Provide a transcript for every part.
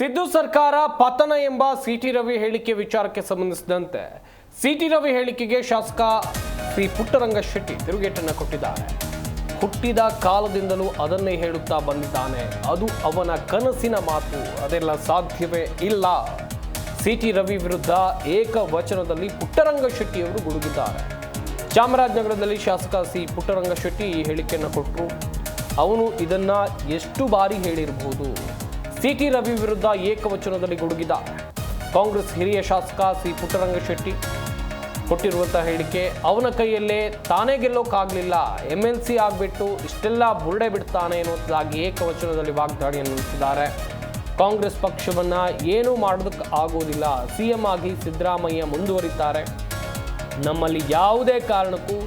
ಸಿದ್ದು ಸರ್ಕಾರ ಪತನ ಎಂಬ ಸಿಟಿ ರವಿ ಹೇಳಿಕೆ ವಿಚಾರಕ್ಕೆ ಸಂಬಂಧಿಸಿದಂತೆ ಸಿಟಿ ರವಿ ಹೇಳಿಕೆಗೆ ಶಾಸಕ ಶ್ರೀ ಪುಟ್ಟರಂಗ ಶೆಟ್ಟಿ ತಿರುಗೇಟನ್ನು ಕೊಟ್ಟಿದ್ದಾರೆ. ಹುಟ್ಟಿದ ಕಾಲದಿಂದಲೂ ಅದನ್ನೇ ಹೇಳುತ್ತಾ ಬಂದಿದ್ದಾನೆ. ಅದು ಅವನ ಕನಸಿನ ಮಾತು. ಅದೆಲ್ಲ ಸಾಧ್ಯವೇ ಇಲ್ಲ. ಸಿಟಿ ರವಿ ವಿರುದ್ಧ ಏಕವಚನದಲ್ಲಿ ಪುಟ್ಟರಂಗ ಶೆಟ್ಟಿಯವರು ಗುಡುಗಿದ್ದಾರೆ. ಚಾಮರಾಜನಗರದಲ್ಲಿ ಶಾಸಕ ಸಿ ಪುಟ್ಟರಂಗ ಶೆಟ್ಟಿ ಈ ಹೇಳಿಕೆಯನ್ನು ಕೊಟ್ಟರು. ಅವನು ಇದನ್ನು ಎಷ್ಟು ಬಾರಿ ಹೇಳಿರಬಹುದು ಸಿಟಿ ರವಿ ವಿರುದ್ಧ ಏಕವಚನದಲ್ಲಿ ಗುಡುಗಿದ ಕಾಂಗ್ರೆಸ್ ಹಿರಿಯ ಶಾಸಕ ಸಿ ಪುಟ್ಟರಂಗಶೆಟ್ಟಿ ಕೊಟ್ಟಿರುವಂತಹ ಹೇಳಿಕೆ, ಅವನ ಕೈಯಲ್ಲೇ ತಾನೇ ಗೆಲ್ಲೋಕ್ಕಾಗಲಿಲ್ಲ ಎಂ ಎಲ್ ಸಿ ಆಗಿಬಿಟ್ಟು ಇಷ್ಟೆಲ್ಲ ಬುರುಡೆ ಬಿಡ್ತಾನೆ ಎನ್ನುವುದಾಗಿ ಏಕವಚನದಲ್ಲಿ ವಾಗ್ದಾಳಿಯನ್ನು ನಡೆಸಿದ್ದಾರೆ. ಕಾಂಗ್ರೆಸ್ ಪಕ್ಷವನ್ನು ಏನೂ ಮಾಡೋದಕ್ಕೆ ಆಗೋದಿಲ್ಲ, ಸಿಎಂ ಆಗಿ ಸಿದ್ದರಾಮಯ್ಯ ಮುಂದುವರಿತಾರೆ. ನಮ್ಮಲ್ಲಿ ಯಾವುದೇ ಕಾರಣಕ್ಕೂ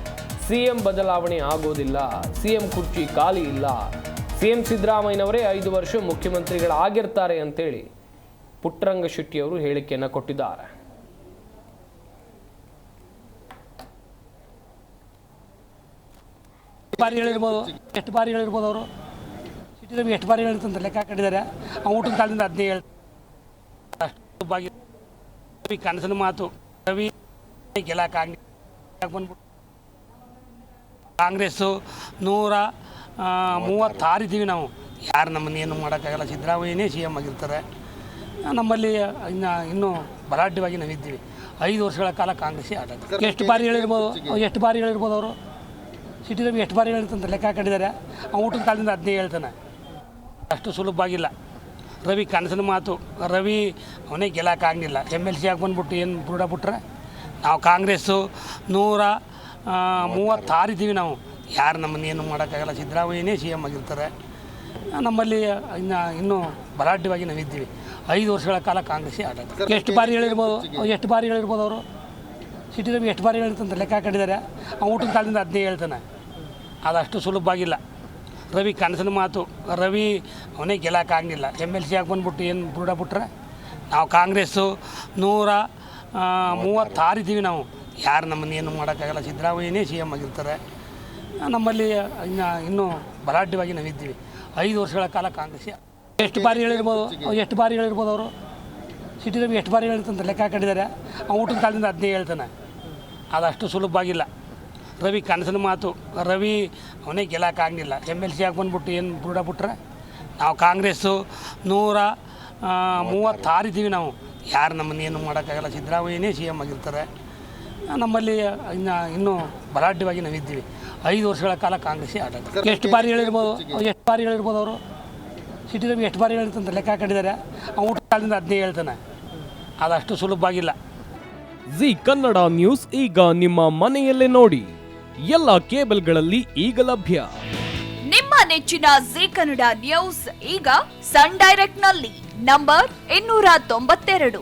ಸಿಎಂ ಬದಲಾವಣೆ ಆಗೋದಿಲ್ಲ, ಸಿಎಂ ಕುರ್ಚಿ ಖಾಲಿ ಇಲ್ಲ ಸಿಎಂ ಸಿದ್ದರಾಮಯ್ಯನವರೇ ಐದು ವರ್ಷ ಮುಖ್ಯಮಂತ್ರಿಗಳಾಗಿರ್ತಾರೆ ಅಂತೇಳಿ ಪುಟ್ಟರಂಗ ಶೆಟ್ಟಿಯವರು ಹೇಳಿಕೆಯನ್ನು ಕೊಟ್ಟಿದ್ದಾರೆ. ಬಾರಿ ಹೇಳಿರ್ಬೋದು? ಎಷ್ಟು ಬಾರಿ ಹೇಳಿರ್ಬೋದು ಅವರು? ಸಿಟಿ ಎಷ್ಟು ಬಾರಿ ಹೇಳಿರ್ತಂತ ಲೆಕ್ಕ ಹಾಕೊಂಡಿದ್ದಾರೆ. ಅವ್ನು ಊಟದ ಕಾಲದಿಂದ ಹದಿನೈದು ಹೇಳ್ತಾರೆ ಬಾಗಿ ಕನಸಿನ ಮಾತು. ರವಿ ಕಾಂಗ್ರೆಸ್. ಬಂದ್ಬಿಟ್ಟು ಕಾಂಗ್ರೆಸ್ಸು ನೂರ ಆ, ಮೂವತ್ತಾರು ಇದ್ದೀವಿ ನಾವು. ಯಾರು ನಮ್ಮನ್ನು ಏನು ಮಾಡೋಕ್ಕಾಗಲ್ಲ? ಸಿದ್ದರಾಮಯ್ಯನೇ ಸಿ ಎಂ ಆಗಿರ್ತಾರೆ. ನಮ್ಮಲ್ಲಿ ಇನ್ನು ಇನ್ನೂ ಬಲಾಢ್ಯವಾಗಿ ನಾವಿದ್ದೀವಿ. ಐದು ವರ್ಷಗಳ ಕಾಲ ಕಾಂಗ್ರೆಸ್ಸೇ ಆಡೋದು. ಎಷ್ಟು ಬಾರಿ ಹೇಳಿರ್ಬೋದು? ಎಷ್ಟು ಬಾರಿ ಹೇಳಿರ್ಬೋದು ಅವರು? ಸಿಟಿ ರವಿ ಎಷ್ಟು ಬಾರಿ ಹೇಳಿರ್ತಂತ ಲೆಕ್ಕ ಹಾಕೊಂಡಿದ್ದಾರೆ. ಆ ಊಟದ ಕಾಲದಿಂದ ಅದನ್ನೇ ಹೇಳ್ತಾನೆ. ಅಷ್ಟು ಸುಲಭವಾಗಿಲ್ಲ. ರವಿ ಕನಸಿನ ಮಾತು. ರವಿ ಅವನೇ ಗೆಲ್ಲಕ್ಕಾಗಲಿಲ್ಲ ಎಂ ಎಲ್ ಸಿ ಆಗಿ ಬಂದ್ಬಿಟ್ಟು ಏನು ಬುಡ ಬಿಟ್ರೆ? ನಾವು ಕಾಂಗ್ರೆಸ್ಸು ನೂರ ಆ, ಮೂವತ್ತಾರು ಇದ್ದೀವಿ ನಾವು. ಯಾರು ನಮ್ಮನ್ನು ಏನು ಮಾಡೋಕ್ಕಾಗಲ್ಲ. ಸಿದ್ದರಾಮಯ್ಯನೇ ಸಿ ಎಂ ಆಗಿರ್ತಾರೆ. ನಮ್ಮಲ್ಲಿ ಇನ್ನು ಇನ್ನೂ ಬಲಾಢ್ಯವಾಗಿ ನಾವಿದ್ದೀವಿ. ಐದು ವರ್ಷಗಳ ಕಾಲ ಕಾಂಗ್ರೆಸ್ಸೇ ಆಡಳಿತ. ಎಷ್ಟು ಬಾರಿ ಹೇಳಿರ್ಬೋದು? ಎಷ್ಟು ಬಾರಿ ಹೇಳಿರ್ಬೋದು ಅವರು? ಸಿಟಿ ರವಿ ಎಷ್ಟು ಬಾರಿ ಹೇಳಿರ್ತಂತ ಲೆಕ್ಕ ಕಟ್ಟಿದ್ದಾರೆ ಅವ್ನು ಊಟದ ಕಾಲದಿಂದ ಅದನ್ನೇ ಹೇಳ್ತಾನೆ. ಅದಷ್ಟು ಸುಲಭವಾಗಿಲ್ಲ. ರವಿ ಕನಸಿನ ಮಾತು. ರವಿ ಅವನೇ ಗೆಲ್ಲಕ್ಕಾಗಲಿಲ್ಲ. ಎಂ ಎಲ್ ಸಿ ಆಗಿ ಬಂದ್ಬಿಟ್ಟು ಏನು ಬುಡ ಬಿಟ್ರೆ ನಾವು ಕಾಂಗ್ರೆಸ್ಸು ನೂರ ಮೂವತ್ತಾರಿದ್ದೀವಿ ನಾವು. ಯಾರು ನಮ್ಮನ್ನು ಏನು ಮಾಡೋಕ್ಕಾಗಲ್ಲ. ಸಿದ್ದರಾಮಯ್ಯನೇ ಸಿ ಎಂ ಆಗಿರ್ತಾರೆ. ನಮ್ಮಲ್ಲಿ ಇನ್ನು ಇನ್ನೂ ಬಲಾಢ್ಯವಾಗಿ ನಾವಿದ್ದೀವಿ. ಐದು ವರ್ಷಗಳ ಕಾಲ ಕಾಂಗ್ರೆಸ್. ಎಷ್ಟು ಬಾರಿ ಹೇಳಿರ್ಬೋದು, ಎಷ್ಟು ಬಾರಿ ಹೇಳಿರ್ಬೋದು ಅವರು? ಸಿಟಿದಲ್ಲಿ ಎಷ್ಟು ಬಾರಿ ಹೇಳಿರ್ತಂತ ಲೆಕ್ಕ ಹಾಕೊಂಡಿದ್ದಾರೆ. ಅವ್ನು ಊಟದ ಕಾಲದಿಂದ ಅದನ್ನೇ ಹೇಳ್ತಾನೆ. ಅದಷ್ಟು ಸುಲಭವಾಗಿಲ್ಲ. ರವಿ ಕನಸಿನ ಮಾತು. ರವಿ ಅವನೇ ಗೆಲ್ಲಕ್ಕಾಗಲಿಲ್ಲ ಎಂ ಎಲ್ ಸಿ ಆಗಿ ಬಂದ್ಬಿಟ್ಟು ಏನು ಬುಡ ಬಿಟ್ರೆ? ನಾವು ಕಾಂಗ್ರೆಸ್ಸು ನೂರ ಮೂವತ್ತಾರಿದ್ದೀವಿ ನಾವು. ಯಾರು ನಮ್ಮನ್ನು ಏನು ಮಾಡೋಕ್ಕಾಗಲ್ಲ? ಸಿದ್ದರಾಮಯ್ಯನೇ ಸಿ ಎಂ ಆಗಿರ್ತಾರೆ. ನಮ್ಮಲ್ಲಿ ಇನ್ನು ಇನ್ನೂ ಬಲಾಢ್ಯವಾಗಿ ನಾವಿದ್ದೀವಿ. ಐದು ವರ್ಷಗಳ ಕಾಲ ಕಾಂಗ್ರೆಸ್ ಆಡಳಿತ ಎಷ್ಟು ಬಾರಿ ಹೇಳಿರ್ಬೋದು ಎಷ್ಟು ಬಾರಿ ಹೇಳಿರ್ಬೋದು ಅವರು? ಸಿಟಿ ರವಿ ಎಷ್ಟು ಬಾರಿ ಹೇಳಿರ್ತಂತ ಲೆಕ್ಕ ಹಾಕೊಂಡಿದ್ದಾರೆ. ಅವ್ನು ಊಟ ಕಾಲದಿಂದ ಅದನ್ನೇ ಹೇಳ್ತಾನೆ. ಅದಷ್ಟು ಸುಲಭವಾಗಿಲ್ಲ. ಜಿ ಕನ್ನಡ ನ್ಯೂಸ್ ಈಗ ನಿಮ್ಮ ಮನೆಯಲ್ಲೇ ನೋಡಿ. ಎಲ್ಲ ಕೇಬಲ್ಗಳಲ್ಲಿ ಈಗ ಲಭ್ಯ. ನಿಮ್ಮ ನೆಚ್ಚಿನ ಜಿ ಕನ್ನಡ ನ್ಯೂಸ್ ಈಗ ಸನ್ ಡೈರೆಕ್ಟ್ನಲ್ಲಿ ನಂಬರ್ ಇನ್ನೂರ ತೊಂಬತ್ತೆರಡು.